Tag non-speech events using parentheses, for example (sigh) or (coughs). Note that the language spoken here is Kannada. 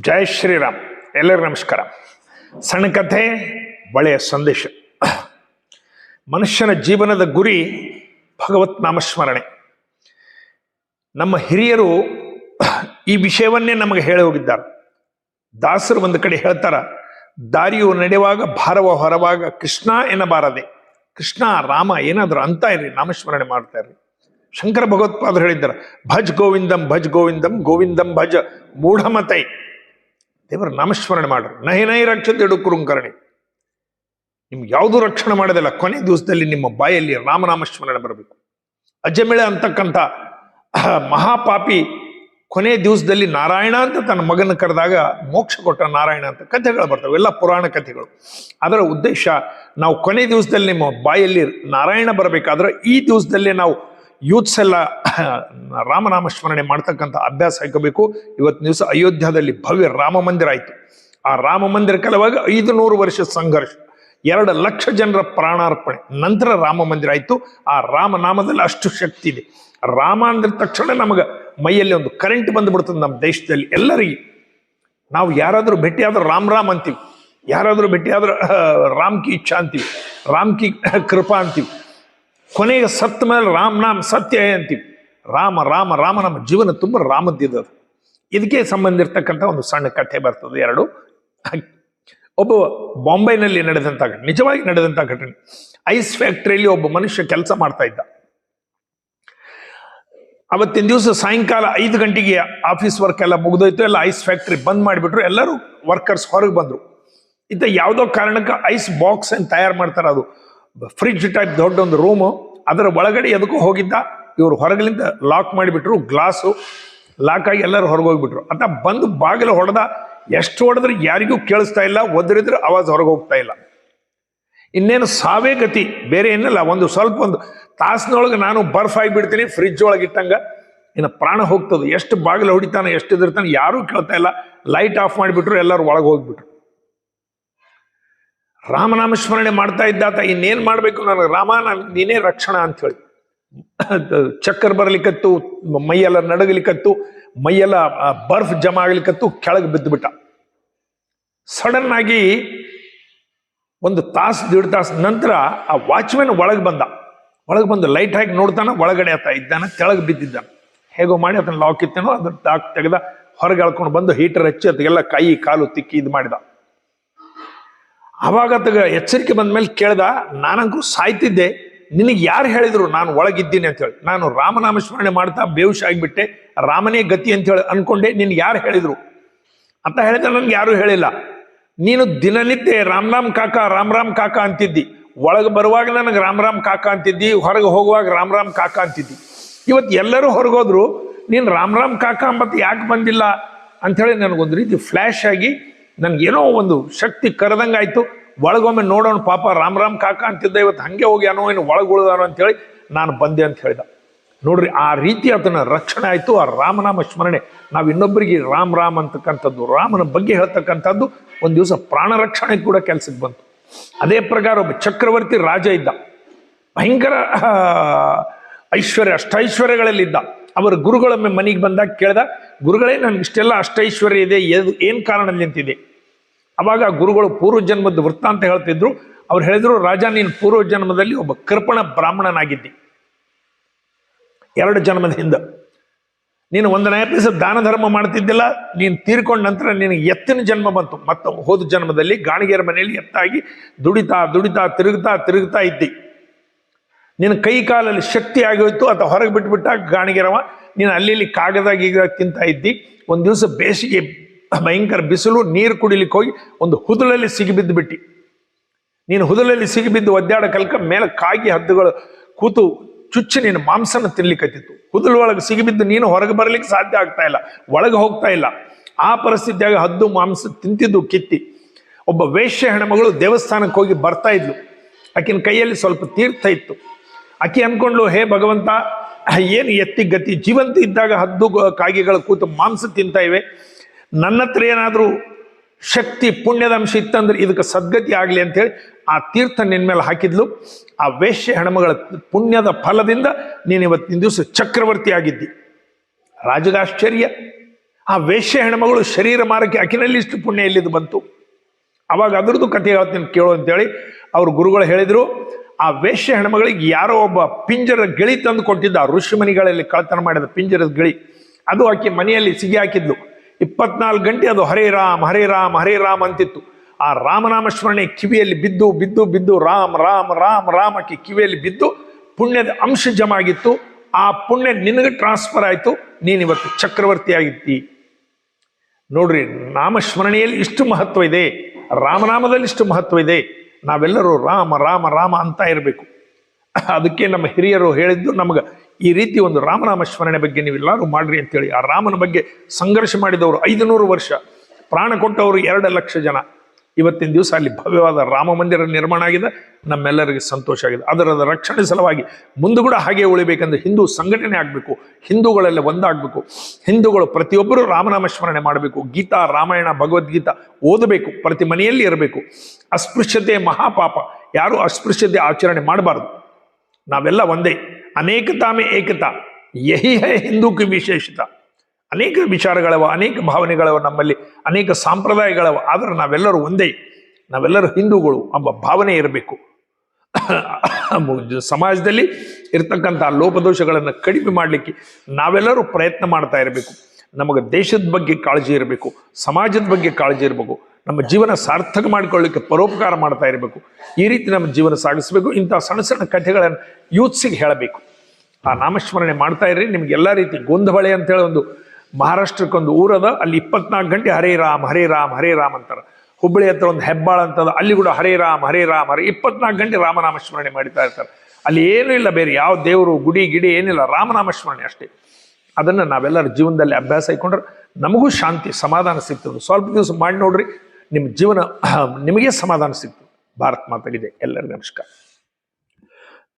ಜೈ ಶ್ರೀರಾಮ್. ಎಲ್ಲರಿಗೂ ನಮಸ್ಕಾರ. ಸಣ್ಣ ಕಥೆ ಒಳ್ಳೆಯ ಸಂದೇಶ. ಮನುಷ್ಯನ ಜೀವನದ ಗುರಿ ಭಗವತ್ ನಾಮಸ್ಮರಣೆ. ನಮ್ಮ ಹಿರಿಯರು ಈ ವಿಷಯವನ್ನೇ ನಮಗೆ ಹೇಳಿ ಹೋಗಿದ್ದಾರೆ. ದಾಸರು ಒಂದು ಕಡೆ ಹೇಳ್ತಾರ, ದಾರಿಯು ನಡೆಯುವಾಗ ಭಾರವ ಹೊರವಾಗ, ಕೃಷ್ಣ ಎನ್ನಬಾರದೆ. ಕೃಷ್ಣ, ರಾಮ ಏನಾದರೂ ಅಂತ ಇರ್ರಿ ನಾಮಸ್ಮರಣೆ ಮಾಡ್ತಾ ಇರ್ರಿ ಶಂಕರ ಭಗವತ್ಪಾದರು ಹೇಳಿದ್ದಾರೆ, ಭಜ್ ಗೋವಿಂದಂ ಭಜ್ ಗೋವಿಂದಂ ಗೋವಿಂದಂ ಭಜ, ಮೂಢಮತೈ. ದೇವರ ನಾಮಸ್ಮರಣೆ ಮಾಡ್ರಿ. ನಹಿ ನಹಿ ರಕ್ಷತೆ ಡುಕುರುಂಕರಣಿ ನಿಮ್ಗೆ ಯಾವುದು ರಕ್ಷಣೆ ಮಾಡೋದಿಲ್ಲ. ಕೊನೆ ದಿವಸದಲ್ಲಿ ನಿಮ್ಮ ಬಾಯಲ್ಲಿ ರಾಮನಾಮಸ್ಮರಣೆ ಬರಬೇಕು. ಅಜಮಿಳೆ ಅಂತಕ್ಕಂಥ ಮಹಾಪಾಪಿ ಕೊನೆ ದಿವಸದಲ್ಲಿ ನಾರಾಯಣ ಅಂತ ತನ್ನ ಮಗನ ಕರೆದಾಗ ಮೋಕ್ಷ ಕೊಟ್ಟ ನಾರಾಯಣ ಅಂತ ಕಥೆಗಳು ಬರ್ತವೆ. ಎಲ್ಲ ಪುರಾಣ ಕಥೆಗಳು. ಅದರ ಉದ್ದೇಶ ನಾವು ಕೊನೆ ದಿವಸದಲ್ಲಿ ನಿಮ್ಮ ಬಾಯಲ್ಲಿ ನಾರಾಯಣ ಬರಬೇಕಾದ್ರೆ ಈ ದಿವಸದಲ್ಲೇ ನಾವು ಯೂತ್ಸ್ ಎಲ್ಲ ರಾಮನಾಮ ಸ್ಮರಣೆ ಮಾಡ್ತಕ್ಕಂಥ ಅಭ್ಯಾಸ ಹಾಕಬೇಕು ಇವತ್ತು ದಿವಸ ಅಯೋಧ್ಯದಲ್ಲಿ ಭವ್ಯ ರಾಮ ಮಂದಿರ ಆಯಿತು. ಆ ರಾಮ ಮಂದಿರ ಕೆಲವಾಗ ಐದು ನೂರು ವರ್ಷ ಸಂಘರ್ಷ. ಎರಡು ಲಕ್ಷ ಜನರ ಪ್ರಾಣಾರ್ಪಣೆ. ನಂತರ ರಾಮ ಮಂದಿರ ಆಯಿತು. ಆ ರಾಮನಾಮದಲ್ಲಿ ಅಷ್ಟು ಶಕ್ತಿ ಇದೆ. ರಾಮ ಅಂದ್ರೆ ತಕ್ಷಣ ನಮಗೆ ಮೈಯಲ್ಲಿ ಒಂದು ಕರೆಂಟ್ ಬಂದ್ಬಿಡ್ತದೆ ನಮ್ಮ ದೇಶದಲ್ಲಿ ಎಲ್ಲರಿಗೆ. ನಾವು ಯಾರಾದರೂ ಭೇಟಿಯಾದ್ರೆ ರಾಮ್ ರಾಮ್ ಅಂತೀವಿ. ಯಾರಾದರೂ ಭೇಟಿಯಾದ್ರೂ ರಾಮ್ ಕಿ ಇಚ್ಛಾ ಅಂತೀವಿ. ರಾಮ್ ಕಿ ಕೃಪಾ ಅಂತೀವಿ. ಕೊನೆಗೆ ಸತ್ತ ಮೇಲೆ ರಾಮ್ ನಾಮ್ ಸತ್ಯ ಅಂತೀವಿ. ರಾಮ ರಾಮ ರಾಮ, ನಮ್ಮ ಜೀವನ ತುಂಬ ರಾಮದ್ದಿದ್ದದು. ಇದಕ್ಕೆ ಸಂಬಂಧ ಇರ್ತಕ್ಕಂಥ ಒಂದು ಸಣ್ಣ ಕಥೆ ಬರ್ತದೆ ಎರಡು. ಒಬ್ಬ ಬಾಂಬೈನಲ್ಲಿ ನಡೆದಂಥ ನಿಜವಾಗಿ ನಡೆದಂಥ ಘಟನೆ. ಐಸ್ ಫ್ಯಾಕ್ಟ್ರಿಯಲ್ಲಿ ಒಬ್ಬ ಮನುಷ್ಯ ಕೆಲಸ ಮಾಡ್ತಾ ಇದ್ದ. ಅವತ್ತಿನ ದಿವಸ ಸಾಯಂಕಾಲ ಐದು ಗಂಟೆಗೆ ಆಫೀಸ್ ವರ್ಕ್ ಎಲ್ಲ ಮುಗಿದೋಯ್ತು, ಎಲ್ಲ ಐಸ್ ಫ್ಯಾಕ್ಟ್ರಿ ಬಂದ್ ಮಾಡಿಬಿಟ್ರು, ಎಲ್ಲರೂ ವರ್ಕರ್ಸ್ ಹೊರಗೆ ಬಂದರು. ಇತ್ತ ಯಾವುದೋ ಕಾರಣಕ್ಕೆ ಐಸ್ ಬಾಕ್ಸ್ ಅಂತ ತಯಾರು ಮಾಡ್ತಾರೆ ಅದು. ಫ್ರಿಡ್ಜ್ ಟೈಪ್ ದೊಡ್ಡ ಒಂದು ರೂಮು ಅದರ ಒಳಗಡೆ ಎದಕ್ಕೂ ಹೋಗಿದ್ದ, ಇವರು ಹೊರಗಲಿಂದ ಲಾಕ್ ಮಾಡಿಬಿಟ್ರು ಗ್ಲಾಸು ಲಾಕ್ ಆಗಿ ಎಲ್ಲರೂ ಹೊರಗೆ ಹೋಗ್ಬಿಟ್ರು ಅಂತ ಬಂದು ಬಾಗಿಲು ಹೊಡೆದ, ಎಷ್ಟು ಹೊಡೆದ್ರೆ ಯಾರಿಗೂ ಕೇಳಿಸ್ತಾ ಇಲ್ಲ, ಒದರಿದ್ರೆ ಆವಾಜ್ ಹೊರಗೆ ಹೋಗ್ತಾ ಇಲ್ಲ. ಇನ್ನೇನು ಸಾವೇ ಗತಿ, ಬೇರೆ ಏನಿಲ್ಲ, ಒಂದು ಸ್ವಲ್ಪ ಒಂದು ತಾಸಿನೊಳಗೆ ನಾನು ಬರ್ಫ್ ಆಗಿಬಿಡ್ತೀನಿ ಫ್ರಿಜ್ ಒಳಗೆ ಇಟ್ಟಂಗ, ಇನ್ನು ಪ್ರಾಣ ಹೋಗ್ತದೆ. ಎಷ್ಟು ಬಾಗಿಲು ಹೊಡಿತಾನೆ, ಎಷ್ಟು ಇದಿರ್ತಾನೆ ಯಾರೂ ಕೇಳ್ತಾ ಇಲ್ಲ. ಲೈಟ್ ಆಫ್ ಮಾಡಿಬಿಟ್ರು, ಎಲ್ಲರೂ ಒಳಗೆ ಹೋಗ್ಬಿಟ್ರು. ರಾಮನಾಮ ಸ್ಮರಣೆ ಮಾಡ್ತಾ ಇದ್ದಾತ ಇನ್ನೇನು ಮಾಡಬೇಕು ನನಗೆ? ರಾಮ, ನನ್ ರಕ್ಷಣಾ ಅಂತ ಹೇಳಿ. ಚಕ್ಕರ್ ಬರ್ಲಿಕ್ಕತ್ತು ಮೈಯೆಲ್ಲ ನಡಗಲಿಕ್ಕತ್ತು ಮೈಯೆಲ್ಲ ಬರ್ಫ್ ಜಮಾ ಆಗ್ಲಿಕ್ಕತ್ತು ಕೆಳಗೆ ಬಿದ್ದುಬಿಟ್ಟ. ಸಡನ್ ಆಗಿ ಒಂದು ತಾಸು, ದೀಡ್ ತಾಸು ನಂತರ ಆ ವಾಚ್ಮ್ಯಾನ್ ಒಳಗೆ ಬಂದ. ಒಳಗೆ ಬಂದು ಲೈಟ್ ಹಾಕಿ ನೋಡ್ತಾನ, ಒಳಗಡೆ ಆತ ಇದ್ದಾನ, ಕೆಳಗೆ ಬಿದ್ದಿದ್ದಾನೆ ಹೇಗೋ ಮಾಡಿ ಅದನ್ನ ಲಾಕ್ ಇತ್ತೇನೋ ಅದನ್ನ ತಾಕ್ ತೆಗೆದ ಹೊರಗೆ ಎಳ್ಕೊಂಡು ಬಂದು ಹೀಟರ್ ಹಚ್ಚಿ ಅದಕ್ಕೆಲ್ಲ ಕೈ, ಕಾಲು ತಿಕ್ಕಿ ಇದು ಮಾಡಿದ. ಆತಗ ಎಚ್ಚರಿಕೆ ಬಂದ ಮೇಲೆ ಕೇಳ್ದ, ನಾನಂಗೂ ಸಾಯ್ತಿದ್ದೆ. ನಿನಗೆ ಯಾರು ಹೇಳಿದ್ರು ನಾನು ಒಳಗಿದ್ದೀನಿ ಅಂತ ಹೇಳಿ. ನಾನು ರಾಮನಾಮ ಸ್ಮರಣೆ ಮಾಡ್ತಾ ಬೇವುಷ ಆಗಿಬಿಟ್ಟೆ. ರಾಮನೇ ಗತಿ ಅಂತ ಹೇಳಿ ಅನ್ಕೊಂಡೆ, ನಿನ್ಗೆ ಯಾರು ಹೇಳಿದ್ರು? ಅಂತ ಹೇಳಿದ ನನ್ಗೆ ಯಾರು ಹೇಳಿಲ್ಲ. ನೀನು ದಿನನಿತ್ಯ ರಾಮ್ ರಾಮ್ ಕಾಕ, ರಾಮ್ ರಾಮ್ ಕಾಕ ಅಂತಿದ್ದಿ. ಒಳಗೆ ಬರುವಾಗ ನನಗೆ ರಾಮ್ ರಾಮ್ ಕಾಕ ಅಂತಿದ್ದಿ, ಹೊರಗೆ ಹೋಗುವಾಗ ರಾಮ್ ರಾಮ್ ಕಾಕ ಅಂತಿದ್ದಿ. ಇವತ್ತು ಎಲ್ಲರೂ ಹೊರಗೋದ್ರು, ನೀನು ರಾಮ್ ರಾಮ್ ಕಾಕ ಅಂಬತ್ತು ಯಾಕೆ ಬಂದಿಲ್ಲ? ಅಂಥೇಳಿ ನನಗೊಂದು ರೀತಿ ಫ್ಲ್ಯಾಶ್ ಆಗಿ ನನಗೇನೋ ಒಂದು ಶಕ್ತಿ ಕರೆದಂಗಾಯ್ತು ಒಳಗೊಮ್ಮೆ ನೋಡೋಣ ಪಾಪ ರಾಮ್ ರಾಮ್ ಕಾಕ ಅಂತಿದ್ದ ಇವತ್ತು ಹಂಗೆ ಹೋಗಿ ಏನೋ ಏನು ಒಳಗುಳ್ದಾನೋ ಅಂತೇಳಿ ನಾನು ಬಂದೆ ಅಂತ ಹೇಳಿದ. ನೋಡ್ರಿ, ಆ ರೀತಿ ಅದನ್ನ ರಕ್ಷಣೆ ಆಯಿತು, ಆ ರಾಮನಾಮ ಸ್ಮರಣೆ. ನಾವು ಇನ್ನೊಬ್ಬರಿಗೆ ರಾಮ್ ರಾಮ್ ಅಂತಕ್ಕಂಥದ್ದು, ರಾಮನ ಬಗ್ಗೆ ಹೇಳ್ತಕ್ಕಂಥದ್ದು ಒಂದು ದಿವಸ ಪ್ರಾಣ ರಕ್ಷಣೆ ಕೂಡ ಕೆಲಸಕ್ಕೆ ಬಂತು. ಅದೇ ಪ್ರಕಾರ ಒಬ್ಬ ಚಕ್ರವರ್ತಿ ರಾಜ ಇದ್ದ. ಭಯಂಕರ ಐಶ್ವರ್ಯ ಐಶ್ವರ್ಯ ಅಷ್ಟೈಶ್ವರ್ಯಗಳಲ್ಲಿದ್ದ ಅವರ ಗುರುಗಳೊಮ್ಮೆ ಮನೆಗೆ ಬಂದಾಗ ಕೇಳ್ದ, ಗುರುಗಳೇ, ನನಗೆ ಇಷ್ಟೆಲ್ಲ ಅಷ್ಟೈಶ್ವರ್ಯ ಇದೆ ಏನು ಕಾರಣದಲ್ಲಿ ನಿಂತಿದೆ ಅವಾಗ ಗುರುಗಳು ಪೂರ್ವ ಜನ್ಮದ ವೃತ್ತಾಂತ ಹೇಳ್ತಿದ್ರು. ಅವ್ರು ಹೇಳಿದ್ರು, ರಾಜ, ನೀನು ಪೂರ್ವ ಜನ್ಮದಲ್ಲಿ ಒಬ್ಬ ಕೃಪಣ ಬ್ರಾಹ್ಮಣನಾಗಿದ್ದಿ. ಎರಡು ಜನ್ಮದ ಹಿಂದೆ. ನೀನು ಒಂದನೇ ಪೈಸೆ ದಾನ ಧರ್ಮ ಮಾಡ್ತಿದ್ದಿಲ್ಲ, ನೀನು ತೀರ್ಕೊಂಡ ನಂತರ ನಿನಗೆ ಎತ್ತಿನ ಜನ್ಮ ಬಂತು. ಮತ್ತು ಹೋದ ಜನ್ಮದಲ್ಲಿ ಗಾಣಿಗೆರ ಮನೆಯಲ್ಲಿ ಎತ್ತಾಗಿ ದುಡಿತಾ ದುಡಿತಾ, ತಿರುಗ್ತಾ ತಿರುಗ್ತಾ ಇದ್ದಿ. ನಿನ್ನ ಕೈ ಕಾಲಲ್ಲಿ ಶಕ್ತಿ ಆಗೋಯ್ತು ಅಥವಾ ಹೊರಗೆ ಬಿಟ್ಬಿಟ್ಟ ಗಾಣಿಗೆರವ, ನೀನು ಅಲ್ಲಿ ಇಲ್ಲಿ ಕಾಗದ ಈಗ ತಿಂತ ಇದ್ದಿ. ಒಂದು ದಿವಸ ಬೇಸಿಗೆ ಭಯಂಕರ ಬಿಸಿಲು, ನೀರು ಕುಡಿಲಿಕ್ಕೆ ಹೋಗಿ ಒಂದು ಹುದುಳಲ್ಲಿ ಸಿಗಿಬಿದ್ದು ಬಿಟ್ಟಿ. ನೀನು ಹುದುಲಲ್ಲಿ ಸಿಗಿಬಿದ್ದು ಒದ್ದಾಡ ಕಲ್ಕ ಮೇಲೆ ಕಾಗಿ ಹದ್ದುಗಳು ಕೂತು ಚುಚ್ಚಿ ನೀನು ಮಾಂಸನ ತಿನ್ಲಿಕ್ಕತ್ತಿತ್ತು ಹುದುಲ್ ಒಳಗೆ ಸಿಗಿಬಿದ್ದು ನೀನು ಹೊರಗೆ ಬರಲಿಕ್ಕೆ ಸಾಧ್ಯ ಆಗ್ತಾ ಇಲ್ಲ, ಒಳಗೆ ಹೋಗ್ತಾ ಇಲ್ಲ. ಆ ಪರಿಸ್ಥಿತಿಯಾಗ ಹದ್ದು ಮಾಂಸ ತಿಂತಿದ್ದು ಕಿತ್ತಿ. ಒಬ್ಬ ವೇಶ್ಯ ಹೆಣ್ಮಗಳು ದೇವಸ್ಥಾನಕ್ಕೆ ಹೋಗಿ ಬರ್ತಾ ಇದ್ಲು. ಆಕಿನ ಕೈಯಲ್ಲಿ ಸ್ವಲ್ಪ ತೀರ್ಥ ಇತ್ತು. ಆಕಿ ಅನ್ಕೊಂಡ್ಲು, ಹೇ ಭಗವಂತ, ಏನು ಎತ್ತಿ ಗತಿ? ಜೀವಂತ ಇದ್ದಾಗ ಹದ್ದು ಕಾಗೆಗಳ ಕೂತು ಮಾಂಸ ತಿಂತಾ ಇವೆ. ನನ್ನ ಹತ್ರ ಏನಾದರೂ ಶಕ್ತಿ, ಪುಣ್ಯದ ಅಂಶ ಇತ್ತಂದ್ರೆ ಇದಕ್ಕೆ ಸದ್ಗತಿ ಆಗಲಿ ಅಂತೇಳಿ ಆ ತೀರ್ಥ ನಿನ್ನ ಮೇಲೆ ಹಾಕಿದ್ಲು. ಆ ವೇಶ್ಯ ಹೆಣ್ಮಗಳ ಪುಣ್ಯದ ಫಲದಿಂದ ನೀನು ಇವತ್ತಿನ ದಿವಸ ಚಕ್ರವರ್ತಿ ಆಗಿದ್ದಿ. ರಾಜಗಾಶ್ಚರ್ಯ ಆ ವೇಶ್ಯ ಹೆಣ್ಮಗಳು ಶರೀರ ಮಾರಕ್ಕೆ ಅಕಿನಲ್ಲಿ ಇಷ್ಟು ಪುಣ್ಯ ಇಲ್ಲಿದ್ದು ಬಂತು? ಅವಾಗ ಅದ್ರದ್ದು ಕಥೆ ಹೇಳ್ತೀನಿ ಕೇಳು ಅಂತೇಳಿ ಅವ್ರ ಗುರುಗಳು ಹೇಳಿದ್ರು ಆ ವೇಶ್ಯ ಹೆಣ್ಮಗಳಿಗೆ ಯಾರೋ ಒಬ್ಬ ಪಿಂಜರ ಗಿಳಿ ತಂದು ಕೊಟ್ಟಿದ್ದ ಋಷಿಮನಿಗಳಲ್ಲಿ ಕಳ್ತನ ಮಾಡಿದ ಪಿಂಜರದ ಗಿಳಿ, ಅದು ಆಕೆ ಮನೆಯಲ್ಲಿ ಸಿಗಿ ಹಾಕಿದ್ಲು. ಇಪ್ಪತ್ನಾಲ್ಕು ಗಂಟೆ ಅದು ಹರೇ ರಾಮ್ ಹರೇ ರಾಮ್ ಹರೇ ರಾಮ್ ಅಂತಿತ್ತು. ಆ ರಾಮನಾಮ ಸ್ಮರಣೆ ಕಿವಿಯಲ್ಲಿ ಬಿದ್ದು ಬಿದ್ದು ಬಿದ್ದು, ರಾಮ್ ರಾಮ್ ರಾಮ್ ರಾಮ್ ಆಕೆ ಕಿವಿಯಲ್ಲಿ ಬಿದ್ದು ಪುಣ್ಯದ ಅಂಶ ಜಮ ಆಗಿತ್ತು ಆ ಪುಣ್ಯ ನಿನಗೆ ಟ್ರಾನ್ಸ್ಫರ್ ಆಯಿತು. ನೀನಿವತ್ತು ಚಕ್ರವರ್ತಿ ಆಗಿತ್ತಿ ನೋಡ್ರಿ, ನಾಮಸ್ಮರಣೆಯಲ್ಲಿ ಇಷ್ಟು ಮಹತ್ವ ಇದೆ. ರಾಮನಾಮದಲ್ಲಿ ಇಷ್ಟು ಮಹತ್ವ ಇದೆ. ನಾವೆಲ್ಲರೂ ರಾಮ ರಾಮ ರಾಮ ಅಂತ ಇರಬೇಕು. ಅದಕ್ಕೆ ನಮ್ಮ ಹಿರಿಯರು ಹೇಳಿದ್ದು ನಮಗೆ ಈ ರೀತಿ ಒಂದು ರಾಮನಾಮ ಸ್ಮರಣೆ ಬಗ್ಗೆ ನೀವೆಲ್ಲರೂ ಮಾಡ್ರಿ ಅಂತೇಳಿ. ಆ ರಾಮನ ಬಗ್ಗೆ ಸಂಘರ್ಷ ಮಾಡಿದವರು ಐದು ವರ್ಷ. ಪ್ರಾಣ ಕೊಟ್ಟವರು ಎರಡು ಲಕ್ಷ ಜನ. ಇವತ್ತಿನ ದಿವಸ ಅಲ್ಲಿ ಭವ್ಯವಾದ ರಾಮ ಮಂದಿರ ನಿರ್ಮಾಣ ಆಗಿದೆ. ನಮ್ಮೆಲ್ಲರಿಗೆ ಸಂತೋಷ ಆಗಿದೆ. ಅದರ ರಕ್ಷಣೆ ಸಲುವಾಗಿ ಮುಂದೆ ಕೂಡ ಹಾಗೆ ಉಳಿಬೇಕಂದ್ರೆ ಹಿಂದೂ ಸಂಘಟನೆ ಆಗಬೇಕು, ಹಿಂದೂಗಳೆಲ್ಲ ಒಂದಾಗಬೇಕು, ಹಿಂದೂಗಳು ಪ್ರತಿಯೊಬ್ಬರು ರಾಮನಾಮ ಸ್ಮರಣೆ ಮಾಡಬೇಕು, ಗೀತಾ, ರಾಮಾಯಣ, ಭಗವದ್ಗೀತಾ ಓದಬೇಕು, ಪ್ರತಿ ಮನೆಯಲ್ಲಿ ಇರಬೇಕು. ಅಸ್ಪೃಶ್ಯತೆ ಮಹಾಪಾಪ, ಯಾರು ಅಸ್ಪೃಶ್ಯತೆ ಆಚರಣೆ ಮಾಡಬಾರ್ದು. ನಾವೆಲ್ಲ ಒಂದೇ, ಅನೇಕತಾಮೆ ಏಕತಾ, ಯಹಿ ಹೇ ಹಿಂದೂ ಕಿ ವಿಶೇಷತ. ಅನೇಕ ವಿಚಾರಗಳವ, ಅನೇಕ ಭಾವನೆಗಳವ ನಮ್ಮಲ್ಲಿ, ಅನೇಕ ಸಂಪ್ರದಾಯಗಳವ. ಆದರೆ ನಾವೆಲ್ಲರೂ ಒಂದೇ, ನಾವೆಲ್ಲರೂ ಹಿಂದೂಗಳು ಎಂಬ ಭಾವನೆ ಇರಬೇಕು. (coughs) ಸಮಾಜದಲ್ಲಿ ಇರ್ತಕ್ಕಂಥ ಲೋಪದೋಷಗಳನ್ನು ಕಡಿಮೆ ಮಾಡಲಿಕ್ಕೆ ನಾವೆಲ್ಲರೂ ಪ್ರಯತ್ನ ಮಾಡ್ತಾ ಇರಬೇಕು. ನಮಗೆ ದೇಶದ ಬಗ್ಗೆ ಕಾಳಜಿ ಇರಬೇಕು, ಸಮಾಜದ ಬಗ್ಗೆ ಕಾಳಜಿ ಇರಬೇಕು, ನಮ್ಮ ಜೀವನ ಸಾರ್ಥಕ ಮಾಡಿಕೊಳ್ಳಿಕ್ಕೆ ಪರೋಪಕಾರ ಮಾಡ್ತಾ ಇರಬೇಕು, ಈ ರೀತಿ ನಮ್ಮ ಜೀವನ ಸಾಗಿಸಬೇಕು, ಇಂಥ ಸಣ್ಣ ಸಣ್ಣ ಕಥೆಗಳನ್ನು ಯೂತ್ಸಿಗೆ ಹೇಳಬೇಕು. ಆ ನಾಮಸ್ಮರಣೆ ಮಾಡ್ತಾ ಇರ್ರಿ ನಿಮ್ಗೆ ಎಲ್ಲ ರೀತಿ ಗೋಂಧಬಳೆ ಅಂತೇಳಿ ಒಂದು ಮಹಾರಾಷ್ಟ್ರಕ್ಕೊಂದು ಊರದ, ಅಲ್ಲಿ ಇಪ್ಪತ್ನಾಲ್ಕು ಗಂಟೆ ಹರೇ ರಾಮ್ ಹರೇ ರಾಮ್ ಹರೇ ರಾಮ್ ಅಂತಾರೆ. ಹುಬ್ಬಳ್ಳಿ ಹತ್ರ ಒಂದು ಹೆಬ್ಬಾಳ ಅಂತದ, ಅಲ್ಲಿ ಕೂಡ ಹರೇ ರಾಮ್ ಹರೇ ರಾಮ್, ಹರೇ ಇಪ್ಪತ್ನಾಲ್ಕು ಗಂಟೆ ರಾಮನಾಮ ಸ್ಮರಣೆ ಮಾಡ್ತಾ ಇರ್ತಾರೆ. ಅಲ್ಲಿ ಏನೂ ಇಲ್ಲ ಬೇರೆ, ಯಾವ ದೇವರು, ಗುಡಿ, ಗಿಡಿ ಏನಿಲ್ಲ ರಾಮನಾಮ ಸ್ಮರಣೆ ಅಷ್ಟೇ. ಅದನ್ನು ನಾವೆಲ್ಲರ ಜೀವನದಲ್ಲಿ ಅಭ್ಯಾಸ ಇಟ್ಕೊಂಡ್ರೆ ನಮಗೂ ಶಾಂತಿ, ಸಮಾಧಾನ ಸಿಗ್ತದೆ. ಸ್ವಲ್ಪ ದಿವಸ ಮಾಡಿ ನೋಡ್ರಿ, ನಿಮ್ಮ ಜೀವನ, ನಿಮಗೆ ಸಮಾಧಾನ ಸಿಗ್ತದೆ. ಭಾರತ್ ಮಾತಾಗಿದೆ. ಎಲ್ಲರಿಗೂ ನಮಸ್ಕಾರ.